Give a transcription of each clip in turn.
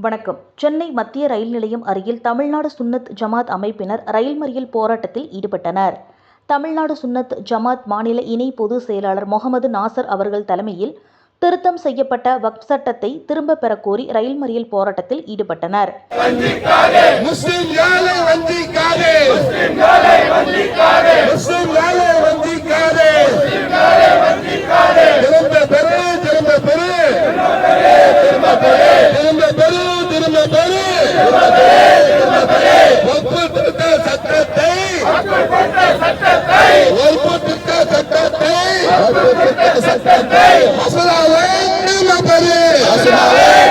வணக்கம். சென்னை மத்திய ரயில் நிலையம் அருகில் தமிழ்நாடு சுன்னத் ஜமாத் அமைப்பினர் ரயில் மறியல் போராட்டத்தில் ஈடுபட்டனர். தமிழ்நாடு சுன்னத் ஜமாத் மாநில இணை பொதுச் செயலாளர் முகமது நாசர் அவர்கள் தலைமையில் திருத்தம் செய்யப்பட்ட வக்ஃப் சட்டத்தை திரும்பப் பெறக் கோரி ரயில் மறியல் போராட்டத்தில் ஈடுபட்டனர். முஸ்லிம்களை வஞ்சிக்காதே. முஸ்லிம்களை வஞ்சிக்காதே. சட்டத்தை மசோதாவை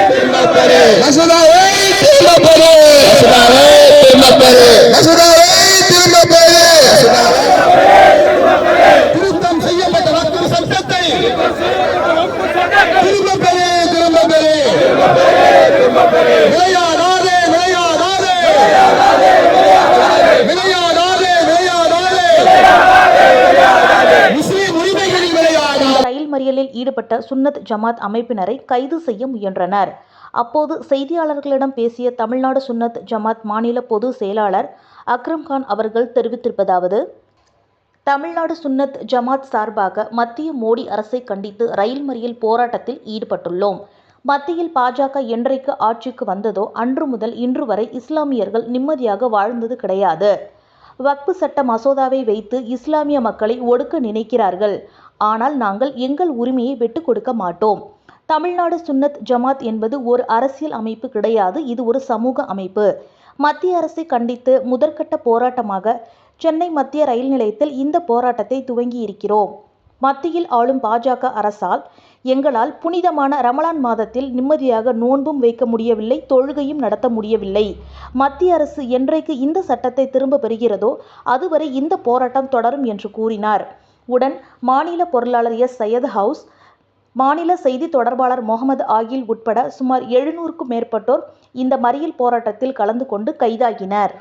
திரும்ப பெரு மசோதாவை திரும்ப பெரு மசோதாவை திரும்ப பெரு திருத்தம் செய்யப்பட்ட வாக்கு சட்டத்தை திரும்ப பெரு திரும்ப பெரு விளையாடாதே விளையாடாதே விளையாடாதே விளையாடாதே முஸ்லிம் உரிமைகளில் விளையாடாதே மறியலில் ஈடுபட்ட சுன்னத் ஜமாத் அமைப்பினரை கைது செய்ய முயன்றனர். அப்போது செய்தியாளர்களிடம் பேசிய தமிழ்நாடு சுன்னத் ஜமாத் மாநில பொதுச் செயலாளர் அக்ரம் கான் அவர்கள் தெரிவித்திருப்பதாவது தமிழ்நாடு சுன்னத் ஜமாத் சார்பாக மத்திய மோடி அரசை கண்டித்து ரயில் மறியல் போராட்டத்தில் ஈடுபட்டுள்ளோம். மத்தியில் பாஜக என்றைக்கு ஆட்சிக்கு வந்ததோ அன்று முதல் இன்று வரை இஸ்லாமியர்கள் நிம்மதியாக வாழ்ந்தது கிடையாது. வக்பு சட்ட மசோதாவை வைத்து இஸ்லாமிய மக்களை ஒடுக்க நினைக்கிறார்கள். ஆனால் நாங்கள் எங்கள் உரிமையை விட்டுக் கொடுக்க மாட்டோம். தமிழ்நாடு சுன்னத் ஜமாத் என்பது ஒரு அரசியல் அமைப்பு கிடையாது. இது ஒரு சமூக அமைப்பு. மத்திய அரசை கண்டித்து முதற்கட்ட போராட்டமாக சென்னை மத்திய ரயில் நிலையத்தில் இந்த போராட்டத்தை துவங்கி இருக்கிறோம் மத்தியில் ஆளும் பாஜக அரசால் எங்களால் புனிதமான ரமலான் மாதத்தில் நிம்மதியாக நோன்பும் வைக்க முடியவில்லை தொழுகையும் நடத்த முடியவில்லை. மத்திய அரசு என்றைக்கு இந்த சட்டத்தை திரும்ப பெறுகிறதோ அதுவரை இந்த போராட்டம் தொடரும் என்று கூறினார். உடன் மாநில பொருளாளர் எஸ். சையத் ஹவுஸ் மாநில செய்தி தொடர்பாளர் முகமது ஆகில் உட்பட சுமார் எழுநூறுக்கும் மேற்பட்டோர் இந்த மறியல் போராட்டத்தில் கலந்து கொண்டு கைதாகினர்.